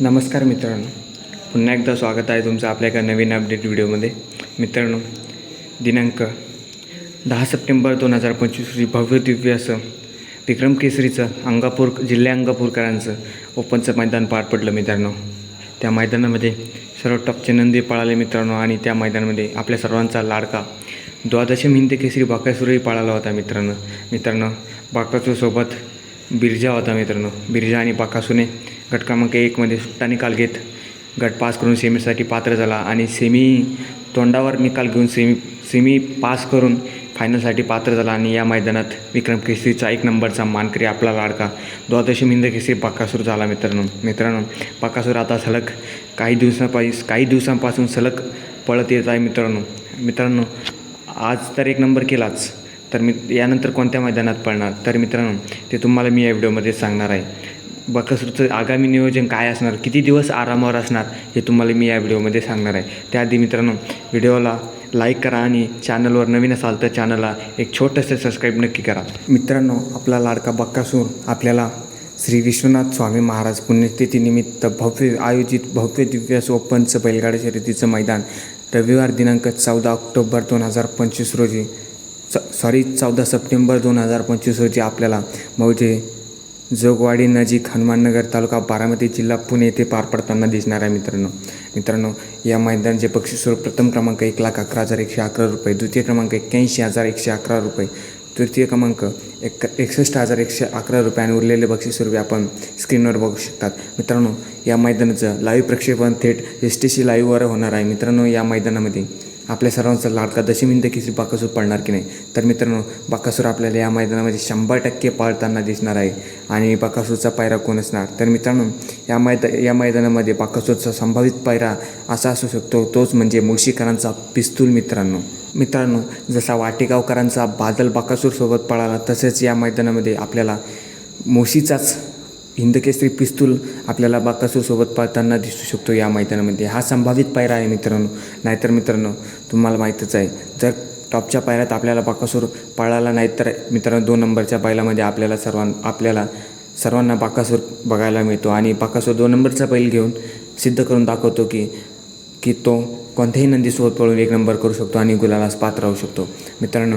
नमस्कार मित्रांनो. पुन्हा एकदा स्वागत आहे तुमचं आपल्या एका नवीन अपडेट व्हिडिओमध्ये. मित्रांनो दिनांक दहा सप्टेंबर दोन हजार पंचवीस रोजी भव्य दिव्य असं विक्रम केसरीचं अंगापूर जिल्हा अंगापूरकरांचं ओपनचं मैदान पार पडलं मित्रांनो. त्या मैदानामध्ये सर्व टॉपचे नंदी पळाले मित्रांनो आणि त्या मैदानामध्ये आपल्या सर्वांचा लाडका द्वादशम हिंद केसरी बाकासूरही पळाला होता मित्रांनो. मित्रांनो बाकासूरसोबत बिरजा होता मित्रांनो. बिरजा आणि पाकासुने गट क्रमांक एकमध्ये सुट्टा निकाल घेत गट पास करून सेमीसाठी पात्र झाला आणि सेमी तोंडावर निकाल घेऊन सेमी सेमी पास करून फायनलसाठी पात्र झाला आणि या मैदानात विक्रम केसरीचा एक नंबरचा मानकरी आपला लाडका द्वादशी मिंद केसरी पाकासूर झाला मित्रांनो. मित्रांनो पाकासूर आता सलग काही दिवसापास काही दिवसांपासून सलग पळत येत आहे मित्रांनो. मित्रांनो आज तर एक नंबर केलाच. तर मी यानंतर कोणत्या मैदानात पळणार? तर मित्रांनो ते तुम्हाला मी या व्हिडिओमध्ये सांगणार आहे. बकासूरचं आगामी नियोजन काय असणार? किती दिवस आरामावर असणार? हे तुम्हाला मी या व्हिडिओमध्ये सांगणार आहे. त्याआधी मित्रांनो व्हिडिओला लाईक करा आणि चॅनलवर नवीन असाल तर चॅनलला एक छोटंसं सबस्क्राईब नक्की करा. मित्रांनो आपला लाडका बक्कासूर आपल्याला श्री विश्वनाथ स्वामी महाराज पुण्यतिथीनिमित्त भव्य आयोजित भव्य दिव्य सोपंच बैलगाडा शर्यतीचं मैदान रविवार दिनांक चौदा ऑक्टोबर दोन हजार पंचवीस रोजी च सॉरी चौदा सप्टेंबर दोन हजार पंचवीस रोजी आपल्याला मौजे जोगवाडी नजीक हनुमाननगर तालुका बारामती जिल्हा पुणे येथे पार पडताना दिसणार आहे मित्रांनो. मित्रांनो या मैदानाचे बक्षीस स्वरूप प्रथम क्रमांक एक लाख अकरा हजार एकशे अकरा रुपये द्वितीय क्रमांक एक्क्याऐंशी हजार एकशे अकरा रुपये तृतीय क्रमांक एक एकसष्ट हजार एकशे अकरा रुपये आणि उरलेले बक्षीस आपण स्क्रीनवर बघू शकतात. मित्रांनो या मैदानाचं लाईव्ह प्रक्षेपण थेट एस टी सी लाईव्हवर होणार आहे. मित्रांनो या मैदानामध्ये आपल्या सर्वांचा लाडका दशमिंद किसी बाकासूर पडणार की नाही? तर मित्रांनो बाकासूर आपल्याला या मैदानामध्ये शंभर टक्के पाळताना दिसणार आहे आणि बाकासूरचा पायरा कोण असणार? तर मित्रांनो या मैदा या मैदानामध्ये बाकासूरचा संभावित पायरा असा असू शकतो तोच म्हणजे मुळशीकरांचा पिस्तूल मित्रांनो. मित्रांनो जसा वाटेगावकरांचा बादल बाकासूरसोबत पळाला तसेच या मैदानामध्ये आपल्याला मुळशीचाच हिंदकेसरी पिस्तूल आपल्याला बाकासूरसोबत पाळताना दिसू शकतो या मैदानामध्ये. हा संभावित पायरा आहे मित्रांनो. नाहीतर मित्रांनो तुम्हाला माहीतच आहे. जर टॉपच्या पायऱ्यात आपल्याला बाकासूर पळाला नाही तर मित्रांनो दोन नंबरच्या पायलामध्ये आपल्याला सर्वां आपल्याला सर्वांना बाकासूर बघायला मिळतो. आणि बाकासूर दोन नंबरचा बैल घेऊन सिद्ध करून दाखवतो की की तो कोणत्याही नंदीसोबत पळून एक नंबर करू शकतो आणि गुलालास पात्र राहू शकतो. मित्रांनो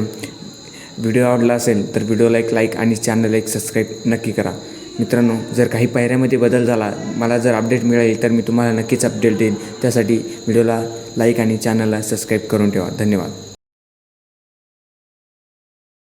व्हिडिओ आवडला असेल तर व्हिडिओला एक लाईक आणि चॅनलला एक सबस्क्राईब नक्की करा. मित्रांनो जर काही पायऱ्यामध्ये बदल झाला मला जर अपडेट मिळेल तर मी तुम्हाला नक्कीच अपडेट देईन. त्यासाठी व्हिडिओला लाईक आणि चॅनलला सबस्क्राईब करून ठेवा. धन्यवाद.